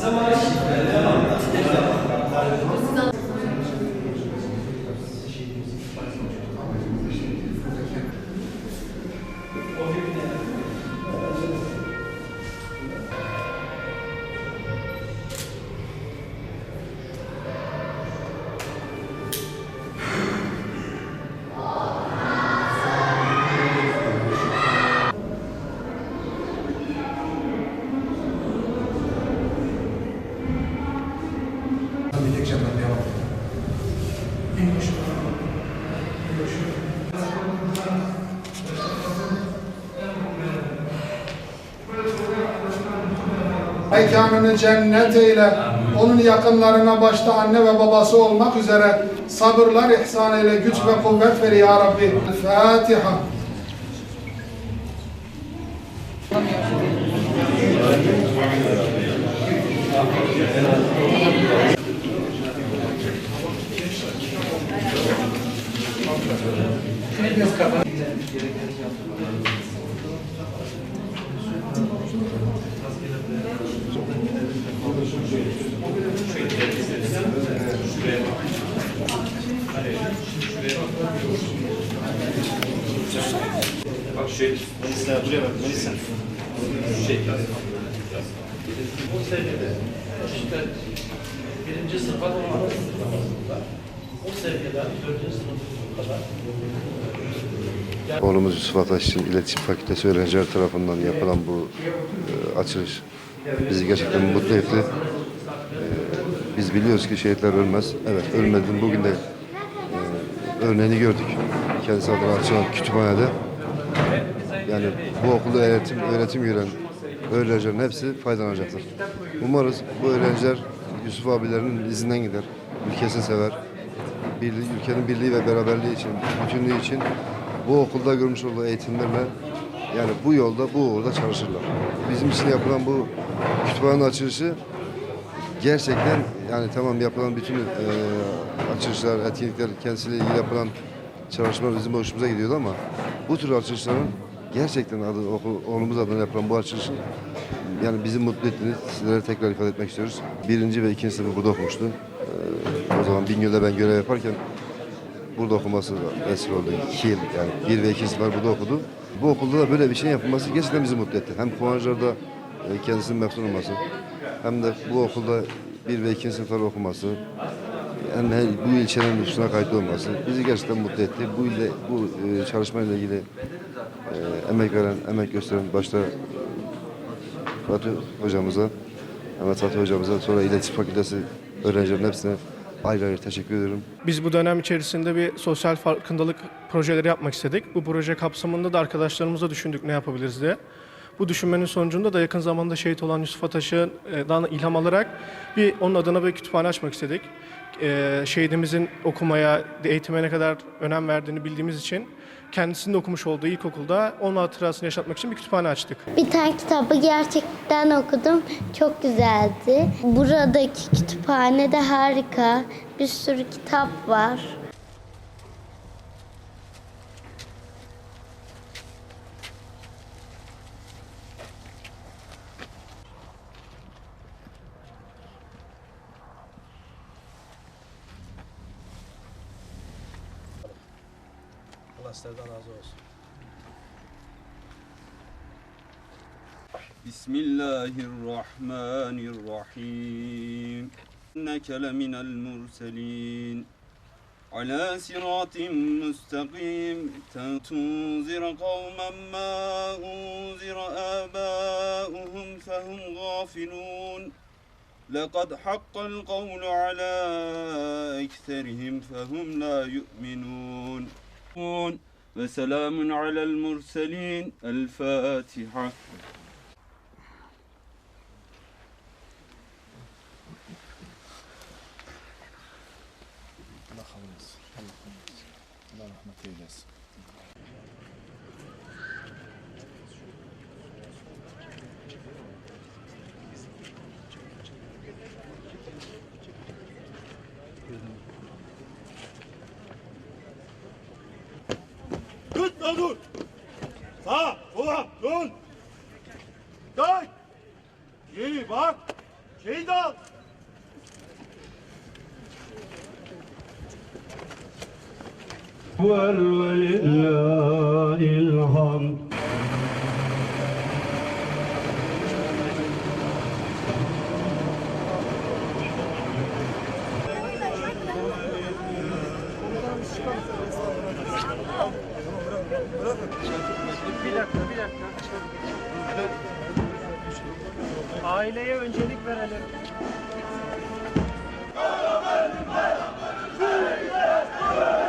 Zamanı. Zamanı. Mekanını cennet eyle. Onun yakınlarına başta anne ve babası olmak üzere sabırlar ihsan eyle, güç ve kuvvet ver ya Rabbi. Fatiha. Bak şey, Melisa buraya bak Melisa. Şey, Bu seviyede işte birinci sınıfa o seviyeden dördüncü sınıfa kadar Oğlumuz Yusuf Ataş için İletişim Fakültesi öğrenciler tarafından yapılan bu e, açılış bizi gerçekten mutlu etti. Biz biliyoruz ki şehitler ölmez. Evet ölmedi. Bugün de e, örneğini gördük. Kendisi adına açılan kütüphanede. Yani bu okulda öğretim, öğretim gören öğrencilerin hepsi faydalanacaktır. Umarız bu öğrenciler Yusuf abilerinin izinden gider. Ülkesini sever. Birliği, ülkenin birliği ve beraberliği için, bütünlüğü için bu okulda görmüş olduğu eğitimlerle yani bu yolda, bu uğurda çalışırlar. Bizim için yapılan bu kütüphanenin açılışı gerçekten yani tamam yapılan bütün e, açılışlar, etkinlikler kendisiyle ilgili yapılan çalışmalar bizim hoşumuza gidiyordu ama bu tür açılışların gerçekten adı, okul, oğlumuz adına yapılan bu açılışın yani bizi mutlu ettiğini sizlere tekrar ifade etmek istiyoruz. Birinci ve ikinci sınıfı burada okumuştu. E, o zaman Bingöl'de ben görev yaparken burada okuması vesile oldu. İki yıl yani bir ve iki sınıflar burada okudu. Bu okulda da böyle bir şey yapılması gerçekten bizi mutlu etti. Hem Kıvancılar'da e, kendisinin memnun olması hem de bu okulda bir ve ikinci sınıflar okuması hem de bu ilçenin üstüne kayıtlı olması bizi gerçekten mutlu etti. Bu ilde bu e, çalışmayla ilgili e, emek veren, emek gösteren başta Fatih hocamıza, Mehmet Fatih hocamıza, sonra İletişim Fakültesi öğrencilerin hepsine ayrı ayrı teşekkür ediyorum. Biz bu dönem içerisinde bir sosyal farkındalık projeleri yapmak istedik. Bu proje kapsamında da arkadaşlarımızla düşündük ne yapabiliriz diye. Bu düşünmenin sonucunda da yakın zamanda şehit olan Yusuf Ataş'dan ilham alarak bir onun adına bir kütüphane açmak istedik. Ee, şehidimizin okumaya, eğitime ne kadar önem verdiğini bildiğimiz için kendisinin de okumuş olduğu ilkokulda onun hatırasını yaşatmak için bir kütüphane açtık. Bir tane kitabı gerçekten okudum. Çok güzeldi. Buradaki kütüphane de harika. Bir sürü kitap var. Allah sizlerden razı olsun. بسم الله الرحمن الرحيم. إنك لمن المرسلين. على صراط مستقيم. تنذر قوما ما أنذر آباؤهم فهم غافلون. لقد حق القول على أكثرهم فهم لا يؤمنون. يصفون وسلام على المرسلين. الفاتحة. rahmet eylesin. Tut lan dur. Sağ, sola, dön. Dön. İyi bak. Şeyi de al. ولله الحمد Aileye öncelik verelim. Karabelim, karabelim, karabelim,